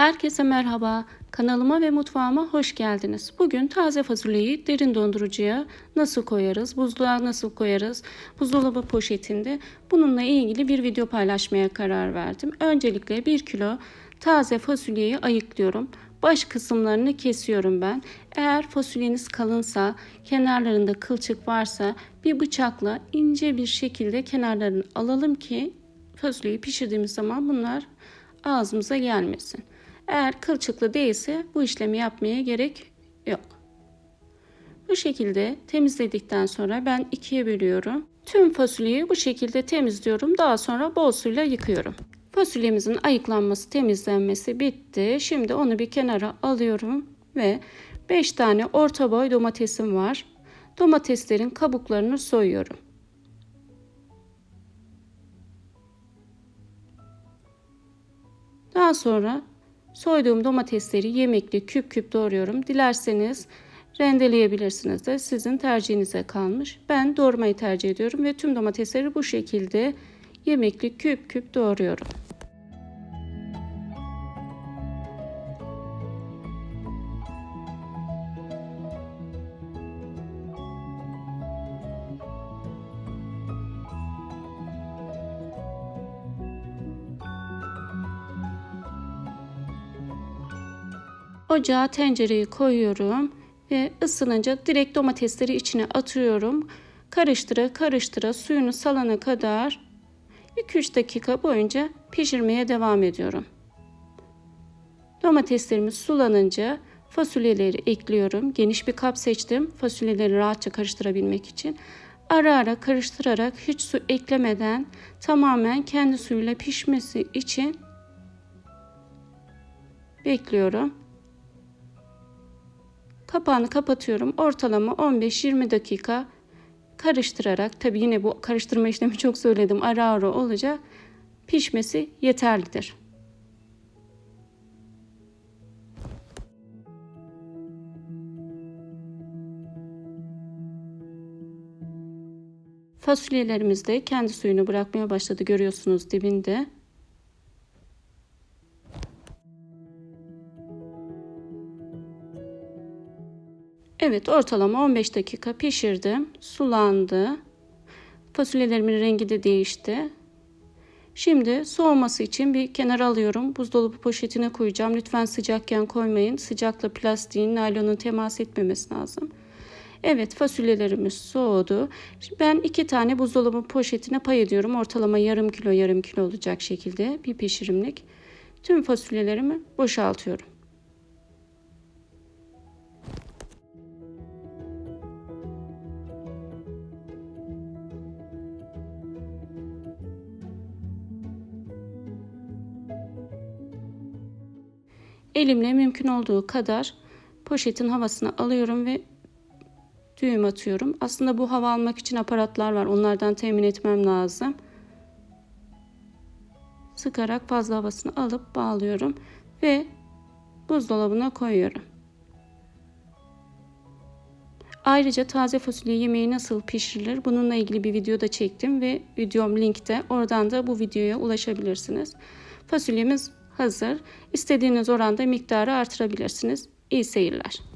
Herkese merhaba. Kanalıma ve mutfağıma hoş geldiniz. Bugün taze fasulyeyi derin dondurucuya nasıl koyarız, buzluğa nasıl koyarız, buzdolabı poşetinde bununla ilgili bir video paylaşmaya karar verdim. Öncelikle 1 kilo taze fasulyeyi ayıklıyorum. Baş kısımlarını kesiyorum ben. Eğer fasulyeniz kalınsa, kenarlarında kılçık varsa bir bıçakla ince bir şekilde kenarlarını alalım ki fasulyeyi pişirdiğimiz zaman bunlar ağzımıza gelmesin. Eğer kılçıklı değilse bu işlemi yapmaya gerek yok. Bu şekilde temizledikten sonra ben ikiye bölüyorum. Tüm fasulyeyi bu şekilde temizliyorum. Daha sonra bol suyla yıkıyorum. Fasulyemizin ayıklanması, temizlenmesi bitti. Şimdi onu bir kenara alıyorum ve 5 tane orta boy domatesim var. Domateslerin kabuklarını soyuyorum. Daha sonra soyduğum domatesleri yemekli küp küp doğruyorum. Dilerseniz rendeleyebilirsiniz de sizin tercihinize kalmış. Ben doğramayı tercih ediyorum ve tüm domatesleri bu şekilde yemekli küp küp doğruyorum. Ocağa tencereyi koyuyorum ve ısınınca direkt domatesleri içine atıyorum. Karıştıra karıştıra suyunu salana kadar 2-3 dakika boyunca pişirmeye devam ediyorum. Domateslerimiz sulanınca fasulyeleri ekliyorum. Geniş bir kap seçtim fasulyeleri rahatça karıştırabilmek için. Ara ara karıştırarak hiç su eklemeden tamamen kendi suyuyla pişmesi için bekliyorum. Kapağını kapatıyorum. Ortalama 15-20 dakika karıştırarak tabi yine bu karıştırma işlemi çok söyledim ara ara olacak pişmesi yeterlidir. Fasulyelerimiz de kendi suyunu bırakmaya başladı görüyorsunuz dibinde. Evet ortalama 15 dakika pişirdim. Sulandı. Fasulyelerimin rengi de değişti. Şimdi soğuması için bir kenara alıyorum. Buzdolabı poşetine koyacağım. Lütfen sıcakken koymayın. Sıcakla plastiğin, naylonun temas etmemesi lazım. Evet fasulyelerimiz soğudu. Ben iki tane buzdolabı poşetine pay ediyorum. Ortalama yarım kilo yarım kilo olacak şekilde bir pişirimlik. Tüm fasulyelerimi boşaltıyorum. Elimle mümkün olduğu kadar poşetin havasını alıyorum ve düğüm atıyorum. Aslında bu hava almak için aparatlar var. Onlardan temin etmem lazım. Sıkarak fazla havasını alıp bağlıyorum ve buzdolabına koyuyorum. Ayrıca taze fasulye yemeği nasıl pişirilir bununla ilgili bir video da çektim ve videom linkte. Oradan da bu videoya ulaşabilirsiniz. Fasulyemiz hazır. İstediğiniz oranda miktarı artırabilirsiniz. İyi seyirler.